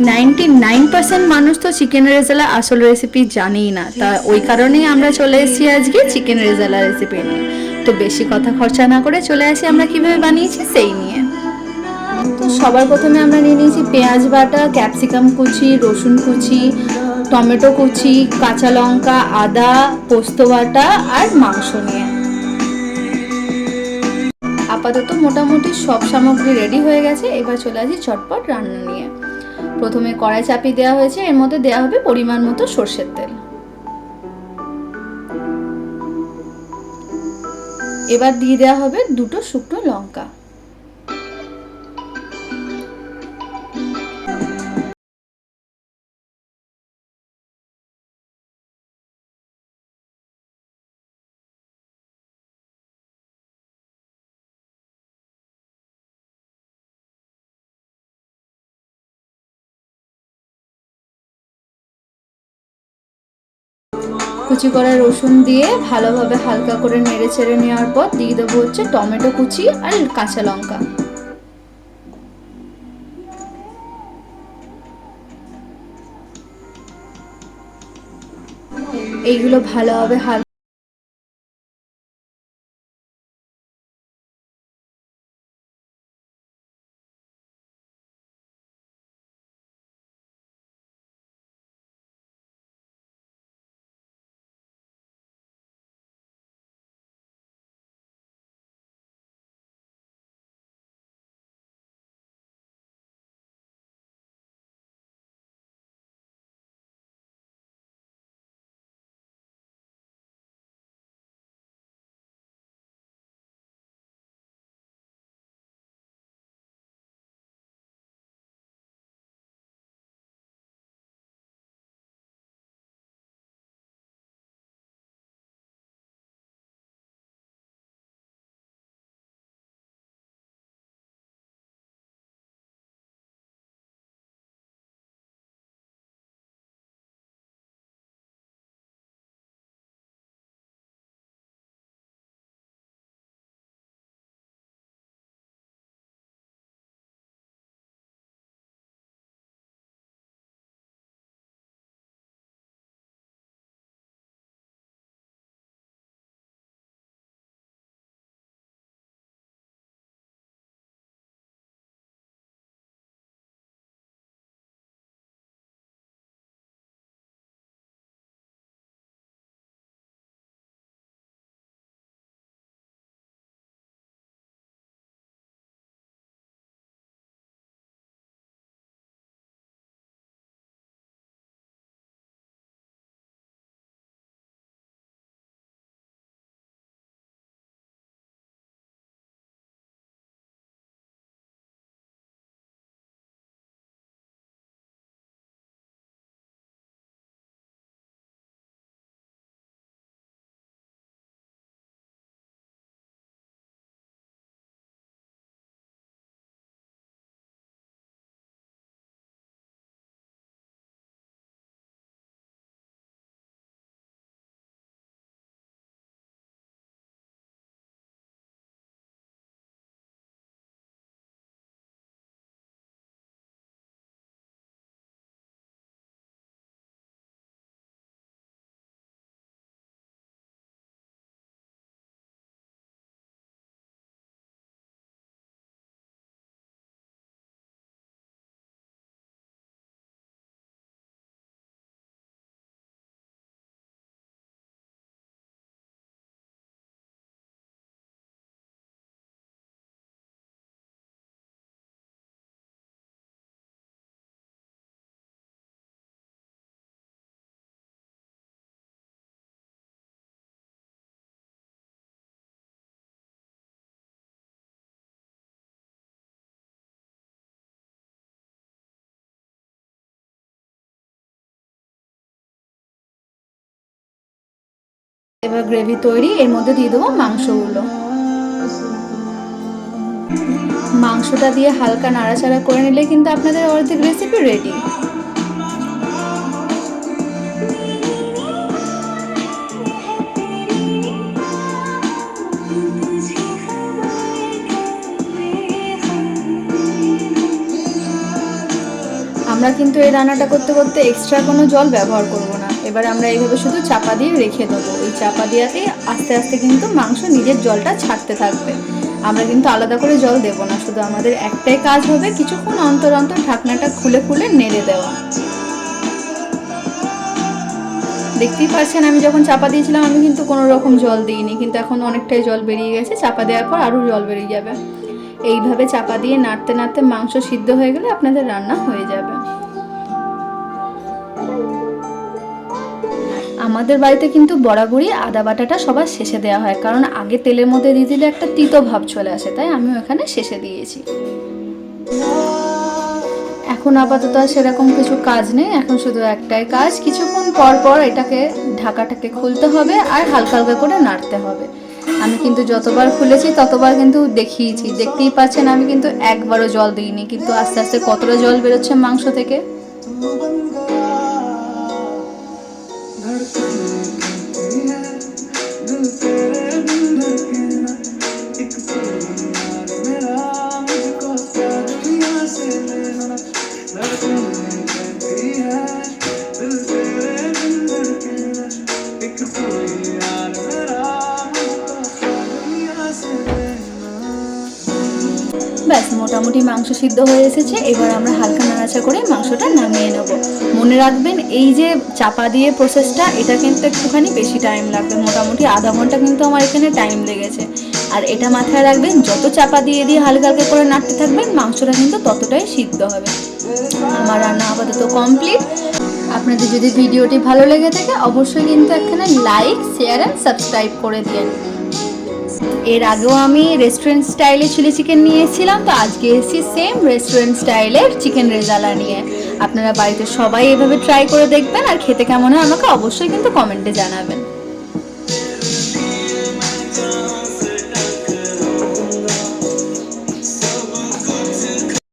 Ninety nine percent মানুষ তো chicken rezala আসল রেসিপি জানেই না। তা ওই কারণেই আমরা চলে এসেছি আজকে চিকেন রেজালা রেসিপি নিয়ে। তো বেশি কথা খরচা না করে চলে আসি আমরা কীভাবে বানিয়েছি সেই নিয়ে। তো সবার প্রথমে আমরা নিয়ে নিয়েছি পেঁয়াজ বাটা ক্যাপসিকাম কুচি, রসুন কুচি, টমেটো কুচি, কাঁচা লঙ্কা, আদা, পোস্ত বাটা আর মাংস নিয়ে। আপাতত মোটামুটি সব সামগ্রী রেডি হয়ে গেছে। এবার চলে আসি চটপট রান্না নিয়ে। প্রথমে কড়াই চাপি দেওয়া হয়েছে, এর মধ্যে দেওয়া হবে পরিমাণ মতো সর্ষের তেল। এবার দিয়ে দেওয়া হবে দুটো শুকনো লঙ্কা। কুচি করা রসুন দিয়ে ভালোভাবে হালকা করে নেড়ে ছেড়ে নেওয়ার পর দিয়ে দেবো হচ্ছে টমেটো কুচি আর কাঁচা লঙ্কা। এইগুলো ভালোভাবে হাল এবার গ্রেভি তৈরি, এর মধ্যে দিয়ে দেবো মাংসগুলো। মাংসটা দিয়ে হালকা নাড়াচাড়া করে নিলে কিন্তু আপনাদের অর্ধেক রেসিপি রেডি আমরা কিন্তু এই রান্নাটা করতে করতে এক্সট্রা কোনো জল ব্যবহার করব এবার আমরা এইভাবে শুধু চাপা দিয়ে রেখে দেবো। এই চাপা দেওয়াতেই আস্তে আস্তে কিন্তু মাংস নিজের জলটা ছাড়তে থাকবে। আমরা কিন্তু আলাদা করে জল দেবো না, শুধু আমাদের একটাই কাজ হবে কিছুক্ষণ অন্তর অন্তর ঢাকনাটা খুলে খুলে নেড়ে দেওয়া। দেখতেই পাচ্ছেন, আমি যখন চাপা দিয়েছিলাম, আমি কিন্তু কোনো রকম জল দিইনি, কিন্তু এখন অনেকটাই জল বেরিয়ে গেছে। চাপা দেওয়ার পর আরও জল বেরিয়ে যাবে। এইভাবে চাপা দিয়ে নাড়তে নাড়তে মাংস সিদ্ধ হয়ে গেলে আপনাদের রান্না হয়ে যাবে। আমাদের বাড়িতে কিন্তু বরাবরই আদা বাটাটা সবার শেষে দেওয়া হয়, কারণ আগে তেলের মধ্যে দিয়ে দিলে একটা তিতো ভাব চলে আসে, তাই আমি ওখানে শেষে দিয়েছি। এখন আপাতত আর সেরকম কিছু কাজ নেই, এখন শুধু একটাই কাজ, কিছুক্ষণ পর পর এটাকে ঢাকাটাকে খুলতে হবে আর হালকা হালকা করে নাড়তে হবে। আমি কিন্তু যতবার খুলেছি ততবার কিন্তু দেখিয়েছি, দেখতেই পাচ্ছেন আমি কিন্তু একবারও জল দিইনি, কিন্তু আস্তে আস্তে কতটা জল বেরোচ্ছে মাংস থেকে। heart ব্যাস, মোটামুটি মাংস সিদ্ধ হয়ে এসেছে। এবার আমরা হালকা নাড়াচা করে মাংসটা নামিয়ে নেব। মনে রাখবেন, এই যে চাপা দিয়ে প্রসেসটা এটা কিন্তু একটুখানি বেশি টাইম লাগবে। মোটামুটি আধা ঘণ্টা কিন্তু আমার এখানে টাইম লেগেছে। আর এটা মাথায় রাখবেন, যত চাপা দিয়ে দিয়ে হালকা হালকা করে নাড়তে থাকবেন, মাংসটা কিন্তু ততটাই সিদ্ধ হবে। আমার রান্না আপাতত কমপ্লিট আপনাদের যদি ভিডিওটি ভালো লেগে থাকে, অবশ্যই কিন্তু একখানে লাইক শেয়ার অ্যান্ড সাবস্ক্রাইব করে দিন এর আগেও আমি রেস্টুরেন্ট স্টাইলে চিলি চিকেন নিয়েছিলাম, তো আজকে এসেছি সেম রেস্টুরেন্ট স্টাইলের চিকেন রেজালা নিয়ে। আপনারা বাড়িতে সবাই এভাবে ট্রাই করে দেখবেন, আর খেতে কেমন হয় আমাকে অবশ্যই কিন্তু কমেন্টে জানাবেন।